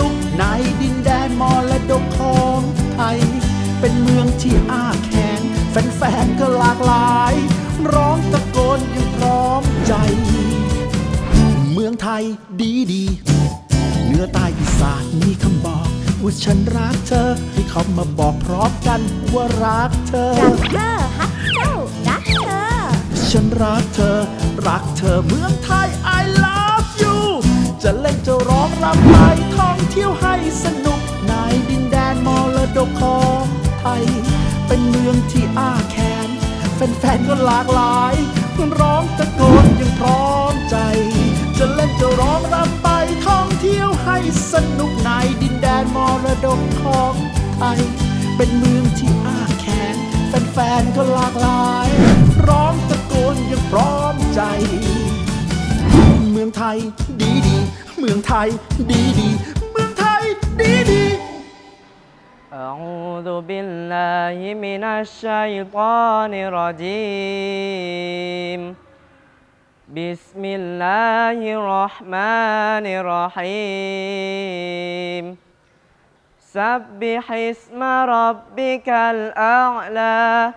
นุกในดินแดนมรดกของไทย เป็นเมืองที่อ้าแขนแฟนๆก็หลากหลาย ร้องตะโกนอยังพร้อมใจ เมืองไทยดีดีเหนือใต้อีสานมีคำบอกว่าฉันรักเธอ ให้เขามาบอกพร้อมกันว่ารักเธอ รักเธอฮักเจ้ารักเธอ ฉันรักเธอ รักเธอเมืองไทย I love you จะเล่นจะร้องรำไปท่องเที่ยวให้สนุกในดินแดนมรดกของไทย เป็นเมืองที่อ้าแขนแฟนๆก็หลากหลายร้องตะโกนยังพร้อมใจ จะเล่นจะร้องรำไปท่องเที่ยวให้สนุกในดินแดนมรดกของไทย เป็นเมืองที่อ้าแขนแฟนๆก็หลากหลาย ร้องตะโกนยังพร้อมใจ มืองไทยดีดีเมืองไทยดีดีเมืองไทยดีดี أعوذ بالله من الشيطان الرجيم بسم الله الرحمن الرحيم سبح اسم ربك الأعلى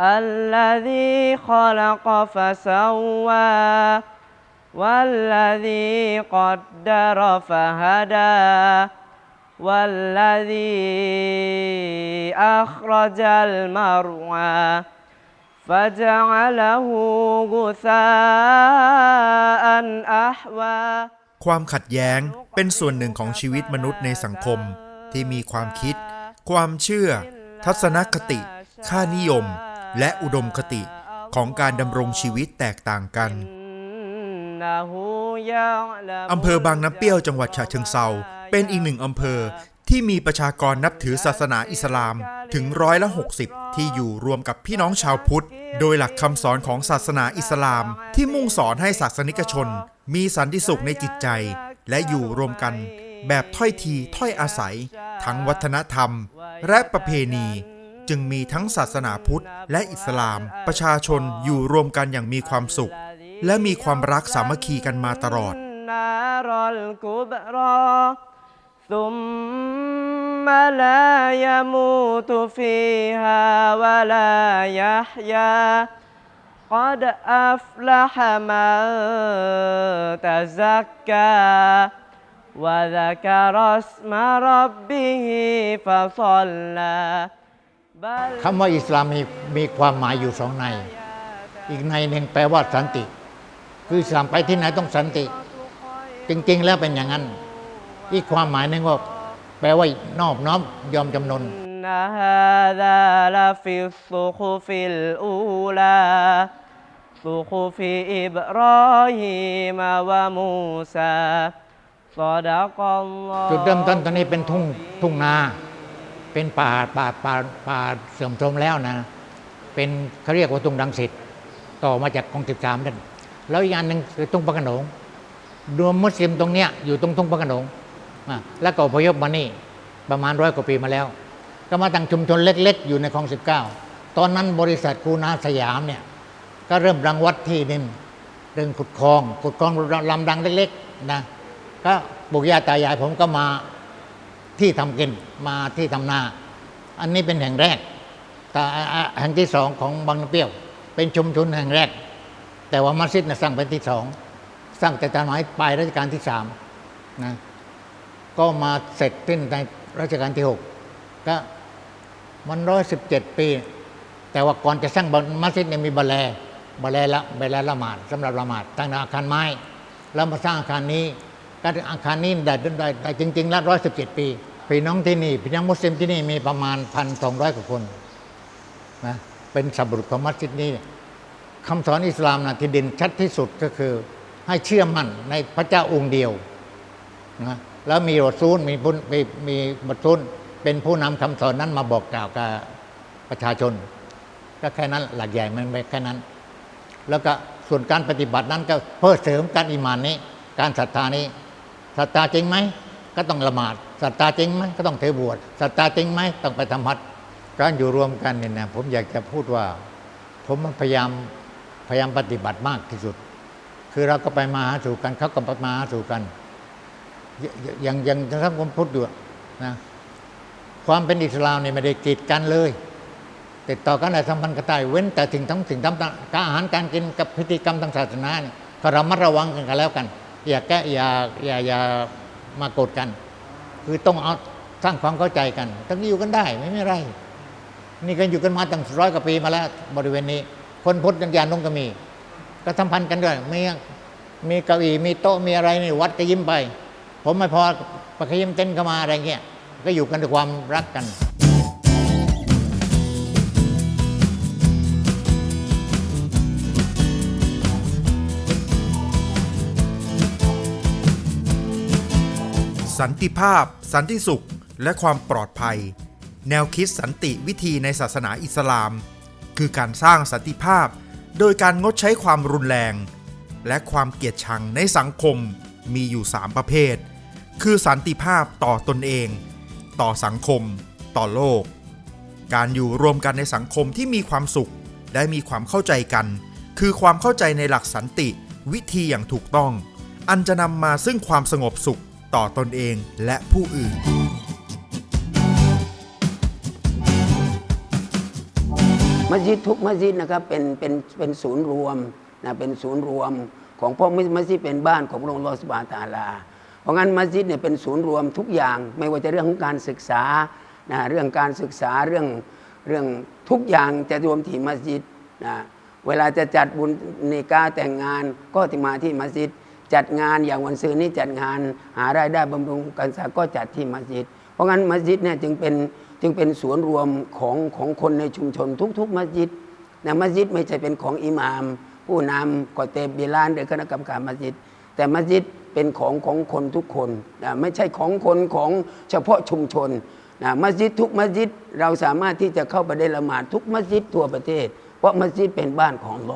الذي خلق فسوى والذي قدر فهدى والذي أخرج المرعى فجعله غثاء أحوى ความขัดแย้งเป็นส่วนหนึ่งของชีวิตมนุษย์ในสังคม ที่มีความคิด ความเชื่อ ทัศนคติ ค่านิยม และอุดมคติของการดำรงชีวิตแตกต่างกัน อำเภอบางน้ำเปรี้ยวจังหวัดฉะเชิงเซาเป็นอีกหนึ่งอำเภอที่มีประชากรนับถือศาสนาอิสลามถึงร้อยละ 60 ที่อยู่รวมกับพี่น้องชาวพุทธ โดยหลักคำสอนของศาสนาอิสลาม ที่มุ่งสอนให้ศาสนิกชน มีสันติสุขในจิตใจ และอยู่รวมกัน แบบถ้อยทีถ้อยอาศัย ทั้งวัฒนธรรม และประเพณี จึงมีทั้งศาสนาพุทธ และอิสลาม ประชาชนอยู่รวมกันอย่างมีความสุข และมีความรักสามัคคีกันมาตลอด النار الكبرى ثم لا يموت فيها ولا يحيا قد أفلح من تزكى وذكر اسم ربه فصلى بل คำว่าอิสลามมีมีความหมายอยู่สองใน อีกในหนึ่งแปลว่าสันติ คืออิสลามไปที่ไหนต้องสันติ จริง ๆ แล้วเป็นอย่างนั้น อีกความหมายหนึ่งว่าแปลว่านอบน้อมยอมจำนน إن هذا لفي الصحف الأولى صحف إبراهيم وموسى صدق الله จุดเริ่มต้นตอนนี้เป็นทุ่งทุ่งนา เป็นป่าป่าป่าป่าเสื่อมโทรมแล้วนะ เป็นเขาเรียกว่าทุ่งดังสิทธิ์ต่อมาจากกองสิบสามนั่น แล้วอีกอันหนึ่งคือทุ่งพระโขนงรวมมุสลิมตรงเนี้ยอยู่ตรงทุ่งพระโขนงแล้วก็พยพมานี่ประมาณร้อยกว่าปีมาแล้ว ก็มาตั้งชุมชนเล็ก ๆ อยู่ในคลองสิบเก้าตอนนั้นบริษัทคูนาสยามเนี่ยก็เริ่มรังวัดที่ดินเรื่องขุดคลองขุดคลองลำดังเล็กๆนะก็ปุกย่าตายายผมก็มาที่ทำกินมาที่ทำนา อันนี้เป็นแห่งแรกแต่แห่งที่สองของบางน้ำเปรี้ยว เป็นชุมชนแห่งแรก แต่ว่ามัสยิดเนะสร้างเป็นที่สองสร้างแต่ตอนไหนปลายรัชกาลที่สามนะก็มาเสร็จสิ้นในรัชกาลที่หกก็มันร้อยสิบเจ็ดปี แต่ว่าก่อนจะสร้างมัสยิดเนี่ยมีบัลแลบัลแลละบัลแลละหมาดสำหรับละหมาดตั้งอาคารไม้ แล้วมาสร้างอาคารนี้ก็อาคารนี้ได้ได้ได้จริง ๆ แล้วร้อยสิบเจ็ดปีพี่น้องที่นี่พี่น้องมุสลิมที่นี่มีประมาณพันสองร้อยกว่าคนนะเป็นสับรุษของมัสยิดนี้ คำสอนอิสลามนะที่เด่นชัดที่สุดก็คือ ให้เชื่อมั่นในพระเจ้าองค์เดียวนะแล้วมีรถซูนมีผู้มีมีบทซูนเป็นผู้นำคำสอนนั้นมาบอกกล่าวกับประชาชน ก็แค่นั้นหลักใหญ่มันไปแค่นั้น แล้วก็ส่วนการปฏิบัตินั้นก็เพื่อเสริมการอิมานนี้ การศรัทธานี้ศรัทธาจริงไหมก็ต้องละหมาดศรัทธาจริงไหมก็ต้องเทบวชศรัทธาจริงไหมต้องไปทำฮัจการอยู่รวมกันเนี่ยนะผมอยากจะพูดว่า ผมพยายาม พยายามปฏิบัติมากที่สุด คือเราก็ไปมาหาสู่กันเขาก็ไปมาหาสู่กันอย่อย่างอย่างทั้งผมพูดอยู่นะความเป็นอิสลามเนี่ยไม่ได้กีดกันเลย ติดต่อกันในสัมพันธ์กันได้เว้นแต่ถึงทั้งสิ่งทำการอาหารการกินกับพิธีกรรมทางศาสนาเนี่ยก็ระมัดระวังกันกันแล้วกัน อย่าแก้อย่าอย่าอย่ามาโกรธกัน คือต้องเอาสร้างความเข้าใจกันต้องอยู่กันได้ไม่ไมีอะไร นี่ก็อยู่กันมาตั้งร้อยกว่าปีมาแล้วบริเวณนี้ คนพุทธยันยานงก็มี ก็สัมพันธ์กันด้วยมีมีเก้าอี้มีโต๊ะมีอะไรนี่วัดก็ยิ้มไป ผมไม่พอไปขยิ้มเต้นเข้ามาอะไรเงี้ยก็อยู่กันด้วยความรักกันสันติภาพ สันติสุข และความปลอดภัย แนวคิดสันติวิธีในศาสนาอิสลาม คือการสร้างสันติภาพ โดยการงดใช้ความรุนแรง และความเกลียดชังในสังคมมีอยู่ 3 ประเภท คือสันติภาพต่อตนเอง ต่อสังคม ต่อโลก การอยู่รวมกันในสังคมที่มีความสุขได้มีความเข้าใจกัน คือความเข้าใจในหลักสันติวิธีอย่างถูกต้อง อันจะนำมาซึ่งความสงบสุขต่อตนเองและผู้อื่น มัสยิดทุกมัสยิดนะครับเป็นเป็นเป็นศูนย์รวมนะเป็นศูนย์รวมของพวกมัสยิดเป็นบ้านของพระองค์ลอสบาตาลา เพราะงั้นมัสยิดเนี่ยเป็นศูนย์รวมทุกอย่าง ไม่ว่าจะเรื่องของการศึกษานะเรื่องการศึกษาเรื่องเรื่องทุกอย่างจะรวมที่มัสยิดนะเวลาจะจัดบุญนิกาแต่งงานก็ที่มาที่มัสยิด จัดงานอย่างวันซื้อนี้จัดงานหารายได้บำรุงการศึกษาก็จัดที่มัสยิด เพราะงั้นมัสยิดเนี่ยจึงเป็น จึงเป็นสวนย์รวมของของคนในชุมชนทุก ๆ มัสยิดนะมัสยิดไม่ใช่เป็นของอิหม่าม ผู้นำกอเตบบิลานหรือคณะกรรมการมัสยิด แต่มัสยิดเป็นของของคนทุกคนนะไม่ใช่ของคนของเฉพาะชุมชนนะมัสยิดทุกมัสยิดเราสามารถที่จะเข้าไปได้ละหมาดทุกมัสยิดทั่วประเทศ เพราะมัสยิดเป็นบ้านของอัลล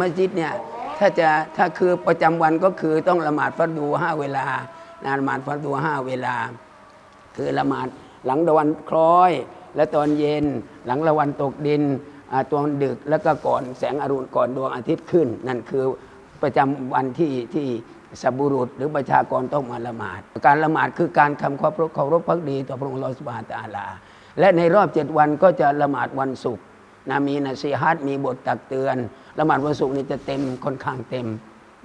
มัสยิดเนี่ยถ้าจะถ้าคือประจำวันก็คือต้องละหมาดฟัดดูห้าเวลานะละหมาดฟัดดูห้าเวลา คือละหมาดหลังตะวันคล้อย และตอนเย็นหลังละวันตกดินตอนดึกแล้วก็ก่อนแสงอรุณก่อนดวงอาทิตย์ขึ้น นั่นคือประจำวันที่ที่สับบุรุษหรือประชากรต้องมาละหมาด การละหมาดคือการทำความเคารพพักดีต่อพระองค์ลอสบาตาลา และในรอบเจ็ดวันก็จะละหมาดวันศุกร์นะมีนะซีฮัตมีบทตักเตือน ละหมาดวันศุกร์นี่จะเต็มค่อนข้างเต็ม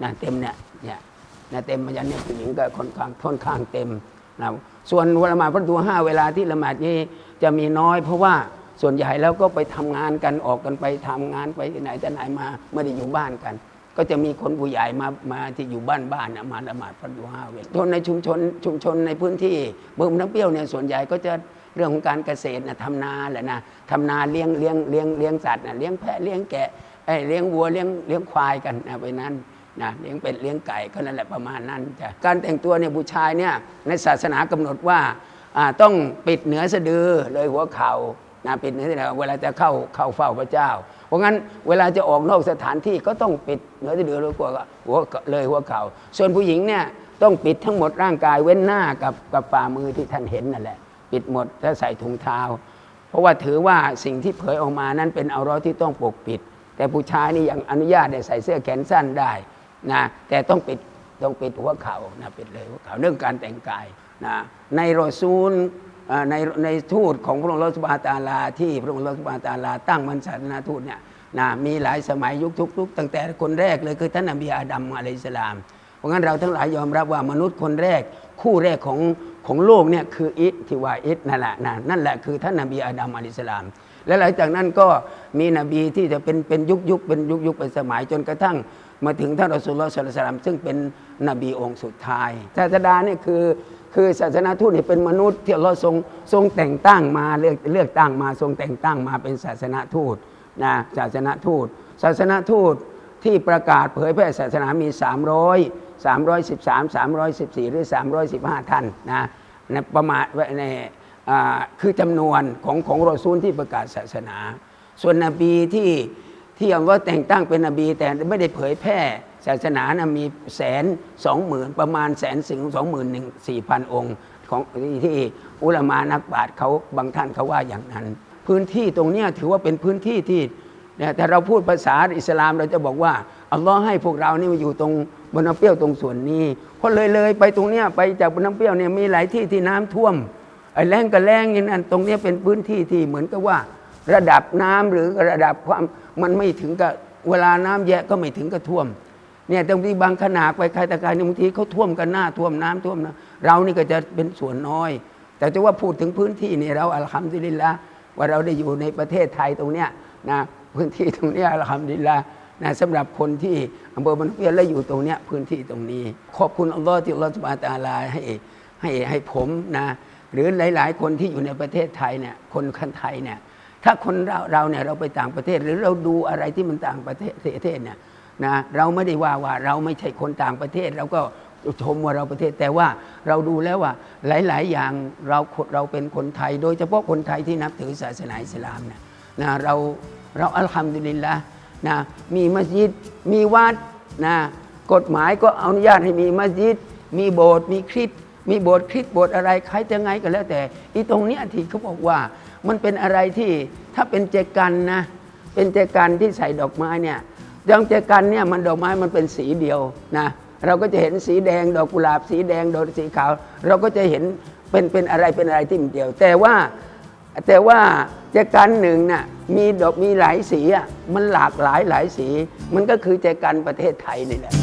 นะเต็มเนี่ยเนี่ยนะเต็มมายันเนี่ยผู้หญิงก็ค่อนข้างค่อนข้างเต็มนะส่วนละหมาดประตูห้าเวลาที่ละหมาดนี้จะมีน้อย เพราะว่าส่วนใหญ่แล้วก็ไปทำงานกันออกกันไปทำงานไปที่ไหนแต่ไหนมาไม่ได้อยู่บ้านกัน ก็จะมีคนผู้ใหญ่มามาที่อยู่บ้านบ้านมาละหมาดฟันดูห้าเวลาคนในชุมชนชุมชนในพื้นที่เมืองน้ำเปรี้ยวเนี่ยส่วนใหญ่ก็จะเรื่องของการเกษตรนะทำนาแหละนะทำนาเลี้ยงเลี้ยงเลี้ยงเลี้ยงสัตว์นะเลี้ยงแพะเลี้ยงแกะ เลี้ยงวัวเลี้ยงเลี้ยงควายกันนะไปนั้นนะเลี้ยงเป็ดเลี้ยงไก่ก็นั่นแหละประมาณนั้นจ้ะการแต่งตัวเนี่ยผู้ชายเนี่ยในศาสนากำหนดว่าต้องปิดเหนือสะดือเลยหัวเข่านะปิดเหนือสะดือเวลาจะเข้าเข้าเฝ้าพระเจ้า เพราะงั้นเวลาจะออกนอกสถานที่ก็ต้องปิดเหนือสะดือเลยกว่าหัวเลยหัวเข่าส่วนผู้หญิงเนี่ยต้องปิดทั้งหมดร่างกายเว้นหน้ากับกับฝ่ามือที่ท่านเห็นนั่นแหละ ปิดหมดถ้าใส่ถุงเท้า เพราะว่าถือว่าสิ่งที่เผยออกมานั้นเป็นเอาราะห์ที่ต้องปกปิด แต่ผู้ชายนี่ยังอนุญาตได้ใส่เสื้อแขนสั้นได้นะแต่ต้องปิดต้องปิดหัวเขานะปิดเลยหัวเขาเรื่องการแต่งกายนะในรอซูลในในทูตของพระองค์ลอสบาตาลา ที่พระองค์ลอสบาตาลา ตั้งมันศานาทูตเนี่ยนะมีหลายสมัยยุคทุกยุคตั้งแต่คนแรกเลยคือท่านนบีอาดัมอะลัยฮิสลาม เพราะงั้นเราทั้งหลายยอมรับว่ามนุษย์คนแรก คู่แรกของของโลกเนี่ยคืออิที่ว่าอิสนั่นแหละนะนั่นแหละคือท่านนบีอาดัมอะลัยฮิสสลาม และหลังจากนั้นก็มีนบีที่จะเป็นเป็นยุคยุคเป็นยุคยุคเป็นสมัยจนกระทั่ง มาถึงท่านอัสลอฮ์สัลลอฮุอะลัยฮิวะซัลลัมซึ่งเป็นนบีองค์สุดท้ายศาสดาเนี่ยคือคือศาสนาทูตเนี่ยเป็นมนุษย์ที่เราทรงทรงแต่งตั้งมาเลือกเลือกตั้งมาทรงแต่งตั้งมาเป็นศาสนาทูตนะศาสนาทูต ศาสนาทูตที่ประกาศเผยแพร่ศาสนามี 300 313 314 หรือ 315 ท่านนะประมาณใน คือจำนวนของของรอซูลที่ประกาศศาสนา ส่วนนบีที่ที่อัลลอฮ์แต่งตั้งเป็นนบี แต่ไม่ได้เผยแพร่ศาสนานะมีแสนสองหมื่นประมาณแสนถึงสองหมื่นหนึ่งสี่พันองค์ของที่อุลามานักบาตเขาบางท่านเขาว่าอย่างนั้น พื้นที่ตรงนี้ถือว่าเป็นพื้นที่ที่เนี่ยแต่เราพูดภาษาอิสลามเราจะบอกว่าอัลลอฮ์ให้พวกเรานี่มาอยู่ตรงบนน้ำเปรี้ยวตรงส่วนนี้เพราะเลยเลยไปตรงเนี้ยไปจากบนน้ำเปรี้ยวเนี่ยมีหลายที่ที่น้ำท่วม อ้แรงกับแรงนี่นั่นตรงนี้เป็นพื้นที่ที่เหมือนกับว่า ระดับน้ำหรือระดับความมันไม่ถึงกับเวลาน้ำแยะก็ไม่ถึงกับท่วมเนี่ยตรงที่บางขนาดไปใครตะการบางทีเขาท่วมกันหน้าท่วมน้ำท่วมนะเรานี่ก็จะเป็นส่วนน้อย แต่จะว่าพูดถึงพื้นที่นี่เราอัลฮัมดุลิลละว่าเราได้อยู่ในประเทศไทยตรงเนี้ยนะพื้นที่ตรงเนี้ยอัลฮัมดุลิลละนะสำหรับคนที่อำเภอบันเพียและอยู่ตรงเนี้ยพื้นที่ตรงนี้ ขอบคุณอัลลอฮ์ที่อัลลอฮ์สุบานตะอาลาให้ให้ให้ผมนะ หรือหลาย ๆ คนที่อยู่ในประเทศไทยเนี่ยคนคนไทยเนี่ยถ้าคนเราเราเนี่ยเราไปต่างประเทศหรือเราดูอะไรที่มันต่างประเทศประเทศเนี่ยนะเราไม่ได้ว่าว่าเราไม่ใช่คนต่างประเทศ เราก็ชมว่าเราประเทศ แต่ว่าเราดูแล้วว่าหลาย ๆ อย่างเราเราเป็นคนไทย โดยเฉพาะคนไทยที่นับถือศาสนาอิสลามเนี่ยนะเราเราอัลฮัมดุลิลละนะมีมัสยิดมีวัดนะกฎหมายก็อนุญาตให้มีมัสยิด มีโบสถ์มีคริสต์ มีโบสถ์คริสต์โบสถ์อะไรใครจะไงก็แล้วแต่อีตรงเนี้ยที่เขาบอกว่า มันเป็นอะไรที่ถ้าเป็นเจกันนะ เป็นเจกันที่ใส่ดอกไม้เนี่ยยังเจกันเนี่ยมันดอกไม้มันเป็นสีเดียวนะ เราก็จะเห็นสีแดงดอกกุหลาบสีแดงดอกสีขาว เราก็จะเห็นเป็นเป็นอะไรเป็นอะไรที่มันเดียว แต่ว่าแต่ว่าเจกันหนึ่งน่ะมีดอกมีหลายสีอะมันหลากหลายหลายสี มันก็คือเจกันประเทศไทยนี่แหละ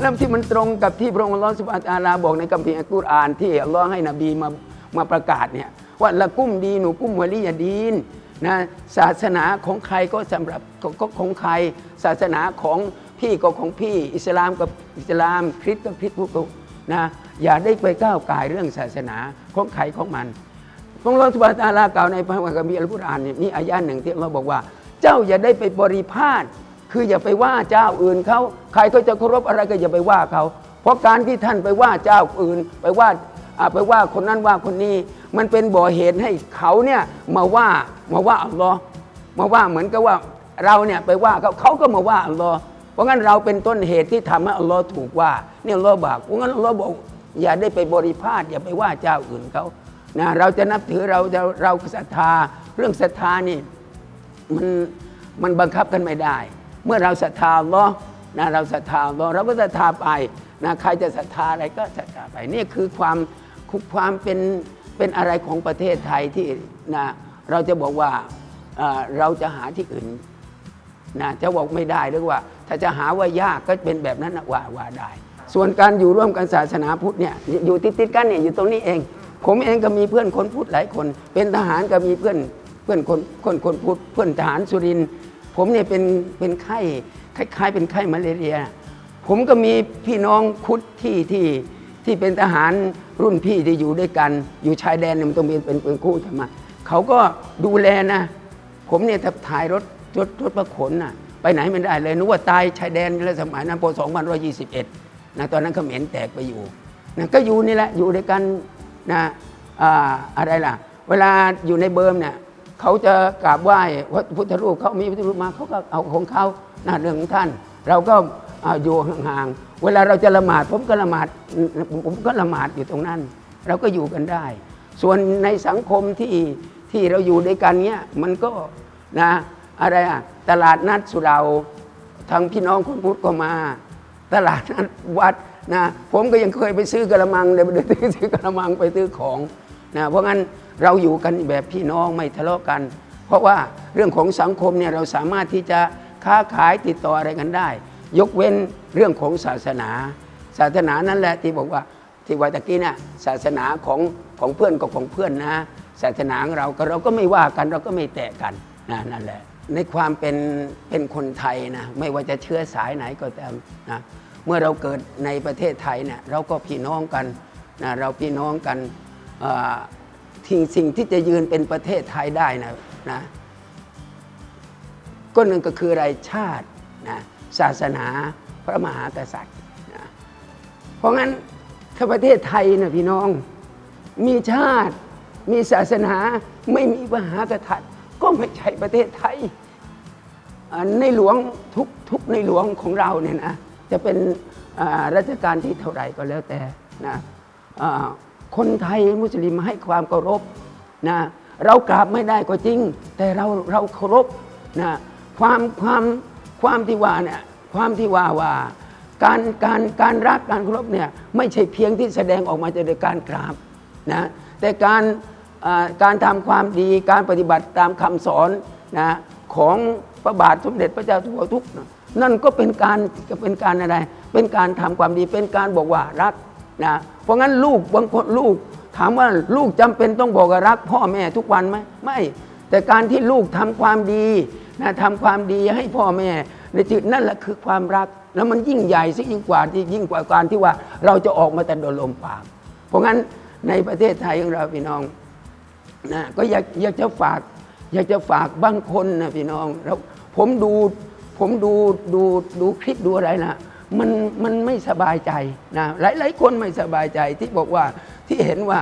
เริ่มที่มันตรงกับที่พระองค์อัลลอฮฺสุบานะตอาลาบอกในคัมภีร์อัลกุรอานที่อัลลอฮ์ให้นบีมามาประกาศเนี่ยว่าละกุ้มดีหนูกุ้มวลียดีนนะศาสนาของใครก็สำหรับก็ก็ของใคร ศาสนาของพี่ก็ของพี่ อิสลามกับอิสลามคริสต์กับคริสต์พวกนะอย่าได้ไปก้าวไก่เรื่องศาสนาของใครของมันพระองค์ลอสุบานะตอาลากล่าวในพระคัมภีร์อัลกุรอานนี่อายะห์หนึ่งที่เราบอกว่า เจ้าอย่าได้ไปบริพาท คืออย่าไปว่าเจ้าอื่นเขาใครก็จะเคารพอะไรก็อย่าไปว่าเขาเพราะการที่ท่านไปว่าเจ้าอื่น ไปว่าไปว่าคนนั้นว่าคนนี้ มันเป็นบ่อเหตุให้เขาเนี่ยมาว่ามาว่าอัลลอฮ์มาว่าเหมือนกับว่าเราเนี่ยไปว่าเขาเขาก็มาว่าอัลลอฮ์เพราะงั้นเราเป็นต้นเหตุที่ทำให้อัลลอฮ์ถูกว่าเนี่ยอัลลอฮ์บอกเพราะงั้นอัลลอฮ์บอกอย่าได้ไปบริพาทอย่าไปว่าเจ้าอื่นเขานะเราจะนับถือเราจะเราศรัทธาเรื่องศรัทธานี่มันมันบังคับกันไม่ได้ เมื่อเราศรัทธาอัลลอฮ์นะเราศรัทธาอัลลอฮ์เราก็ศรัทธาไปนะใครจะศรัทธาอะไรก็ศรัทธาไปนี่คือความความเป็นเป็นอะไรของประเทศไทยที่นะเราจะบอกว่าเราจะหาที่อื่นนะจะบอกไม่ได้หรือว่า ถ้าจะหาว่ายากก็เป็นแบบนั้นนะว่าว่าได้ ส่วนการอยู่ร่วมกันศาสนาพุทธเนี่ยอยู่ติดติดกันเนี่ยอยู่ตรงนี้เอง ผมเองก็มีเพื่อนคนพุทธหลายคน เป็นทหารก็มีเพื่อนเพื่อนคนคนคนพุทธเพื่อนทหารสุรินทร์ ผมเนี่ยเป็นเป็นไข้คล้ายๆเป็นไข้มาเลเรีย ผมก็มีพี่น้องพุทธที่ที่ที่เป็นทหารรุ่นพี่ที่อยู่ด้วยกัน อยู่ชายแดนเนี่ยมันต้องเป็นเป็นเป็นคู่ใช่ไหมเขาก็ดูแลนะ ผมเนี่ยถ้าถ่ายรถรถรถประขนน่ะไปไหนไม่ได้เลยนึกว่าตายชายแดนแล้วสมัยนั้นป2121นะตอนนั้นเขมรแตกไปอยู่นะก็อยู่นี่แหละอยู่ด้วยกันนะอ่าอะไรล่ะ เวลาอยู่ในเบิร์มเนี่ย เขาจะกราบไหว้พระพุทธรูปเขามีพุทธรูปมาเขาก็เอาของเขาหนะเรื่องของท่าน เราก็อยู่ห่างๆเวลาเราจะละหมาดผมก็ละหมาดผมก็ละหมาดอยู่ตรงนั้น เราก็อยู่กันได้ ส่วนในสังคมที่ที่เราอยู่ด้วยกันเนี้ยมันก็นะอะไรอะตลาดนัดสุเราทางพี่น้องคนพุทธก็มา ตลาดนัดวัดนะผมก็ยังเคยไปซื้อกระมังเลยไปซื้อกระมังไปซื้อของนะเพราะงั้น เราอยู่กันแบบพี่น้องไม่ทะเลาะกัน เพราะว่าเรื่องของสังคมเนี่ยเราสามารถที่จะค้าขายติดต่ออะไรกันได้ ยกเว้นเรื่องของศาสนา ศาสนานั่นแหละที่บอกว่าที่ว่าตะกี้เนี่ยศาสนาของของเพื่อนก็ของเพื่อนนะ ศาสนาของเราก็เราก็ไม่ว่ากันเราก็ไม่แตะกันนะนั่นแหละ ในความเป็นเป็นคนไทยนะไม่ว่าจะเชื้อสายไหนก็ตามนะเมื่อเราเกิดในประเทศไทยเนี่ยเราก็พี่น้องกันนะเราพี่น้องกัน เอ่อที่สิ่งที่จะยืนเป็นประเทศไทยได้นะนะก็หนึ่งก็คืออะไรชาตินะศาสนาพระมหากษัตริย์นะเพราะงั้นถ้าประเทศไทยนะพี่น้อง มีชาติมีศาสนาไม่มีมหากษัตริย์ก็ไม่ใช่ประเทศไทย ในหลวงทุกทุกในหลวงของเราเนี่ยนะจะเป็นอ่ารัชกาลที่เท่าไหร่ก็แล้วแต่นะอ่า คนไทยมุสลิมให้ความเคารพนะเรากราบไม่ได้ก็จริง แต่เราเราเคารพนะความความความที่ว่าเนี่ยความที่ว่าว่า การการการรักการเคารพเนี่ยไม่ใช่เพียงที่แสดงออกมาจากการกราบนะแต่การการทำความดีการปฏิบัติตามคำสอนนะของพระบาทสมเด็จพระเจ้าอยู่หัวทุกนะนั่นก็เป็นการเป็นการอะไร เป็นการทำความดีเป็นการบอกว่ารัก นะเพราะงั้นลูกบางคนลูกถามว่าลูกจำเป็นต้องบอกว่ารักพ่อแม่ทุกวันไหมไม่ แต่การที่ลูกทำความดีนะทำความดีให้พ่อแม่ในจุดนั่นแหละคือความรัก แล้วมันยิ่งใหญ่ซะยิ่งกว่าที่ยิ่งกว่าการที่ว่าเราจะออกมาแต่โดนลมปาก เพราะงั้นในประเทศไทยของเราพี่น้องนะก็อยากอยากจะฝาก อยากจะฝากบางคนนะพี่น้องแล้วผมดูผมดูดูดูคลิปดูอะไรนะ มันมันไม่สบายใจนะหลายหลายคนไม่สบายใจที่บอกว่าที่เห็นว่า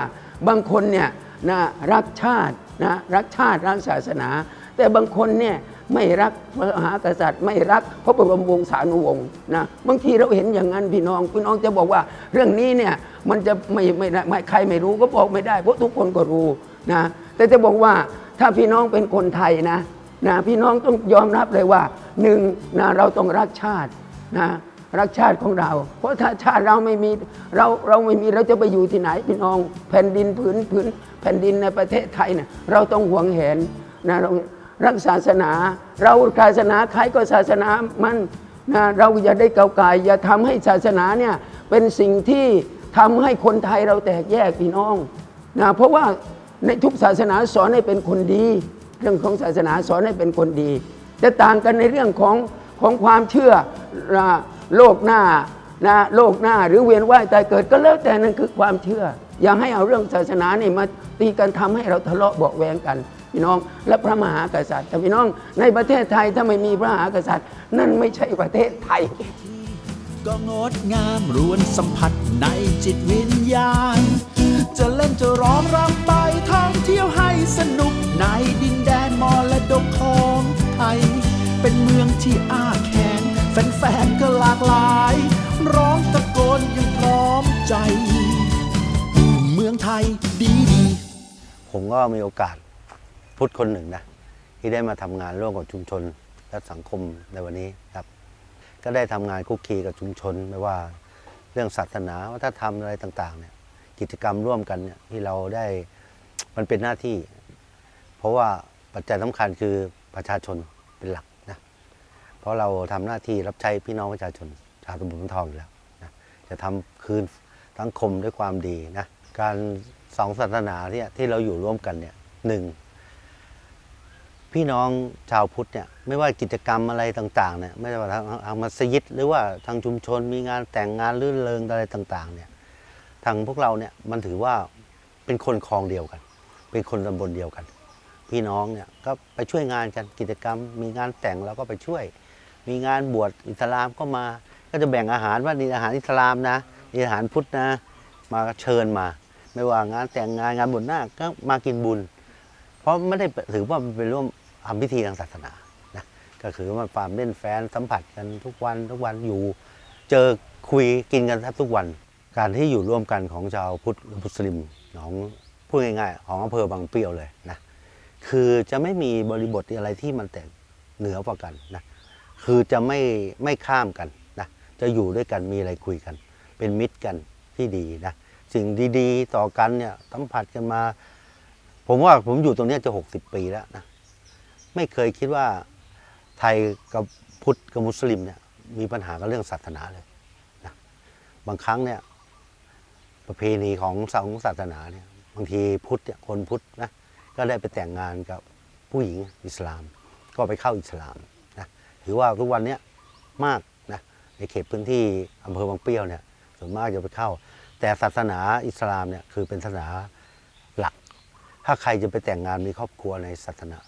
บางคนเนี่ยนะรักชาตินะรักชาติรักศาสนา แต่บางคนเนี่ยไม่รักพระมหากษัตริย์ ไม่รักพระบรมวงศานุวงศ์นะบางทีเราเห็นอย่างนั้นพี่น้องพี่น้องจะบอกว่า เรื่องนี้เนี่ยมันจะไม่ไม่ไม่ไม่ใครไม่รู้ก็บอกไม่ได้เพราะทุกคนก็รู้นะแต่จะบอกว่าถ้าพี่น้องเป็นคนไทยนะนะพี่น้องต้องยอมรับเลยว่าหนึ่งนะเราต้องรักชาตินะ รักชาติของเรา เพราะถ้าชาติเราไม่มีเราเราไม่มีเราจะไปอยู่ที่ไหนพี่น้อง แผ่นดินผืนผืนแผ่นดินในประเทศไทยเนี่ยเราต้องหวงแหนนะเรารักศาสนา เราศาสนาใครก็ศาสนามันนะเราอย่าได้เก่าไก่อย่าทำให้ศาสนาเนี่ยเป็นสิ่งที่ทำให้คนไทยเราแตกแยกพี่น้องนะเพราะว่าในทุกศาสนาสอนให้เป็นคนดี เรื่องของศาสนาสอนให้เป็นคนดี จะต่างกันในเรื่องของของความเชื่อนะ โลกหน้านะโลกหน้าหรือเวียนว่ายตายเกิดก็แล้วแต่นั่นคือความเชื่อ อย่าให้เอาเรื่องศาสนาเนี่ยมาตีกันทำให้เราทะเลาะเบาแวงกันพี่น้อง และพระมหากษัตริย์แต่พี่น้องในประเทศไทยถ้าไม่มีพระมหากษัตริย์ นั่นไม่ใช่ประเทศไทย ก็งดงามรวนสัมผัสในจิตวิญญาณ จะเล่นจะร้องรำไปท่องเที่ยวให้สนุกในดินแดนมรดกของไทย เป็นเมืองที่อาแข แฟนๆก็หลากหลาย ร้องตะโกนยังพร้อมใจ เมืองไทยดีดีผมก็มีโอกาสพุทธคนหนึ่งนะที่ได้มาทำงานร่วมกับชุมชนและสังคมในวันนี้ครับ ก็ได้ทำงานคุกคีกับชุมชนไม่ว่าเรื่องศาสนาวัฒนธรรมอะไรต่างๆเนี่ยกิจกรรมร่วมกันเนี่ยที่เราได้มันเป็นหน้าที่ เพราะว่าปัจจัยสำคัญคือประชาชนเป็นหลัก ราะเราทำหน้าที่รับใช้พี่น้องประชาชนชาวตำบลทองอยู่แล้วนะจะทำคืนสังคมด้วยความดีนะการสองศาสนาเนี่ยที่เราอยู่ร่วมกันเนี่ยหนึ่งพี่น้องชาวพุทธเนี่ยไม่ว่ากิจกรรมอะไรต่างๆเนี่ยไม่ว่าทางทางมัสยิดหรือว่าทางชุมชนมีงานแต่งงานรื่นเริงอะไรต่างๆเนี่ยทางพวกเราเนี่ยมันถือว่าเป็นคนคลองเดียวกัน เป็นคนตำบลเดียวกัน พี่น้องเนี่ยก็ไปช่วยงานกันกิจกรรม มีงานแต่งเราก็ไปช่วย มีงานบวชอิสลามก็มา ก็จะแบ่งอาหารว่านี่อาหารอิสลามนะนี่อาหารพุทธนะ มาเชิญมา ไม่ว่างานแต่งงานงานบวชหน้าก็มากินบุญ เพราะไม่ได้ถือว่ามันเป็นร่วมทำพิธีทางศาสนานะก็คือว่าความเล่นแฟนสัมผัสกันทุกวันทุกวันอยู่ เจอคุยกินกันแทบทุกวัน การที่อยู่ร่วมกันของชาวพุทธและมุสลิมของพูดง่ายๆของอำเภอบางเปรี้ยวเลยนะคือจะไม่มีบริบทอะไรที่มันแตกเหนือกว่ากันนะ คือจะไม่ไม่ข้ามกันนะจะอยู่ด้วยกันมีอะไรคุยกัน เป็นมิตรกันที่ดีนะสิ่งดีๆ ต่อกันเนี่ยสัมผัสกันมา ผมว่าผมอยู่ตรงนี้จะหกสิบปีแล้วนะไม่เคยคิดว่าไทยกับพุทธกับมุสลิมเนี่ยมีปัญหากับเรื่องศาสนาเลยนะบางครั้งเนี่ยประเพณีของสองศาสนาเนี่ยบางทีพุทธเนี่ยคนพุทธนะก็ได้ไปแต่งงานกับผู้หญิงอิสลาม ก็ไปเข้าอิสลาม ถือว่าทุกวันนี้มากนะในเขตพื้นที่อำเภอบางเปรี้ยวเนี่ยส่วนมากจะไปเข้า แต่ศาสนาอิสลามเนี่ยคือเป็นศาสนาหลัก ถ้าใครจะไปแต่งงานมีครอบครัวในศาสนา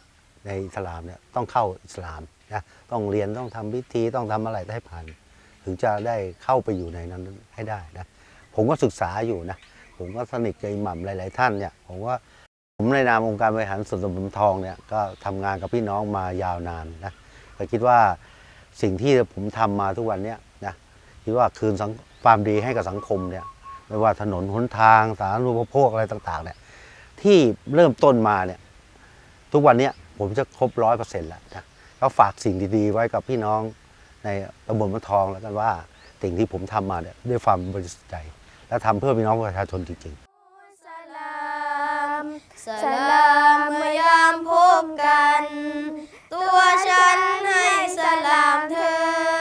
ในอิสลามเนี่ยต้องเข้าอิสลามนะต้องเรียนต้องทำพิธีต้องทำอะไรให้ผ่าน ถึงจะได้เข้าไปอยู่ในนั้นให้ได้นะผมก็ศึกษาอยู่นะผมก็สนิทกับอิหมัมหลาย ๆ ท่านเนี่ยผมว่าผมในนามองค์การบริหารส่วนตำบลทองเนี่ยก็ทำงานกับพี่น้องมายาวนานนะ ก็คิดว่าสิ่งที่ผมทำมาทุกวันเนี้นะคิดว่าคืนสังความดีให้กับสังคมเนี่ยไม่ว่าถนนหนทางสาธารณูปโภคอะไรต่างๆเนี่ยที่เริ่มต้นมาเนี่ยทุกวันเนี้ยผมจะครบร้อยเปอร์เซ็นต์แล้วนะก็ฝากสิ่งดีๆ ไว้กับพี่น้องในตำบลมะทองแล้วกันว่าสิ่งที่ผมทำมาเนี่ยด้วยความบริสุทธิ์ใจ และทำเพื่อพี่น้องประชาชนจริงๆสลามสลามเมื่อยามพบกัน ตัวฉันให้สลามเธอ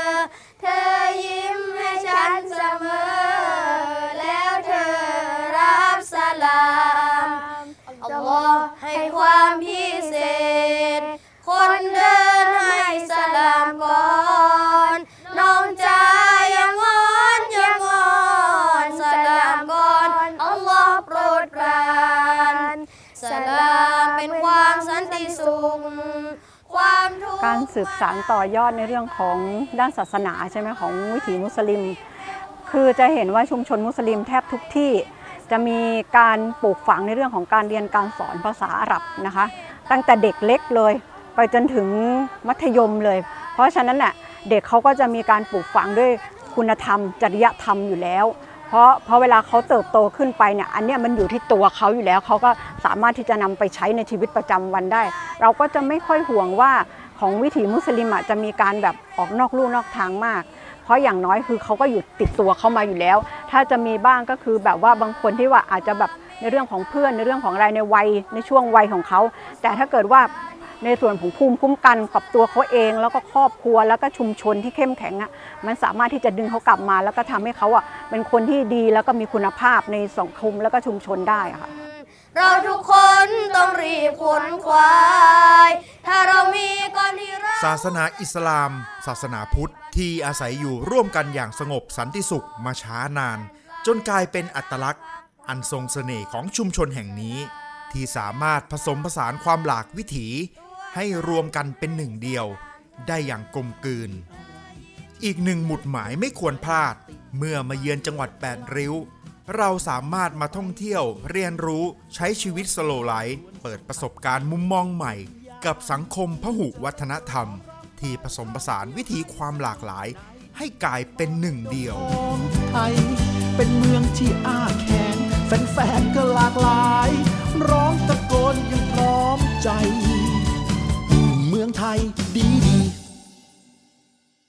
สืบสานต่อยอดในเรื่องของด้านศาสนาใช่ไหมของวิถีมุสลิม คือจะเห็นว่าชุมชนมุสลิมแทบทุกที่จะมีการปลูกฝังในเรื่องของการเรียนการสอนภาษาอาหรับนะคะ ตั้งแต่เด็กเล็กเลย ไปจนถึงมัธยมเลย เพราะฉะนั้นน่ะเด็กเขาก็จะมีการปลูกฝังด้วยคุณธรรม จริยธรรมอยู่แล้ว เพราะเพราะเวลาเขาเติบโตขึ้นไปเนี่ยอันเนี้ยมันอยู่ที่ตัวเขาอยู่แล้วเขาก็สามารถที่จะนำไปใช้ในชีวิตประจำวันได้ เราก็จะไม่ค่อยห่วงว่า ของวิถีมุสลิมอะจะมีการแบบออกนอกลู่นอกทางมาก เพราะอย่างน้อยคือเขาก็อยู่ติดตัวเขามาอยู่แล้ว ถ้าจะมีบ้างก็คือแบบว่าบางคนที่ว่าอาจจะแบบในเรื่องของเพื่อนในเรื่องของอะไรในวัยในช่วงวัยของเขา แต่ถ้าเกิดว่าในส่วนของภูมิคุ้มกันกับตัวเขาเอง แล้วก็ครอบครัวแล้วก็ชุมชนที่เข้มแข็งอะมันสามารถที่จะดึงเขากลับมา แล้วก็ทำให้เขาอะเป็นคนที่ดีแล้วก็มีคุณภาพในสังคมแล้วก็ชุมชนได้ค่ะ เราทุกคนต้องรีบขนขวาย ถ้าเรามีก่อนที่เราศาสนาอิสลาม ศาสนาพุทธที่อาศัยอยู่ร่วมกันอย่างสงบสันติสุขมาช้านาน จนกลายเป็นอัตลักษณ์ อันทรงเสน่ห์ของชุมชนแห่งนี้ ที่สามารถผสมผสานความหลากวิถี ให้รวมกันเป็นหนึ่งเดียว ได้อย่างกลมกลืน อีกหนึ่งหมุดหมายไม่ควรพลาด เมื่อมาเยือนจังหวัดแปดริ้ว เราสามารถมาท่องเที่ยว เรียนรู้ใช้ชีวิตสโลไลฟ์เปิดประสบการณ์มุมมองใหม่ กับสังคมพหุวัฒนธรรม ที่ผสมผสานวิถีความหลากหลาย ให้กลายเป็นหนึ่งเดียวไทยเป็นเมืองที่อาแขนแฟนๆก็หลากหลาย ร้องตะโกนอยังพร้อมใจ เมืองไทยดีดี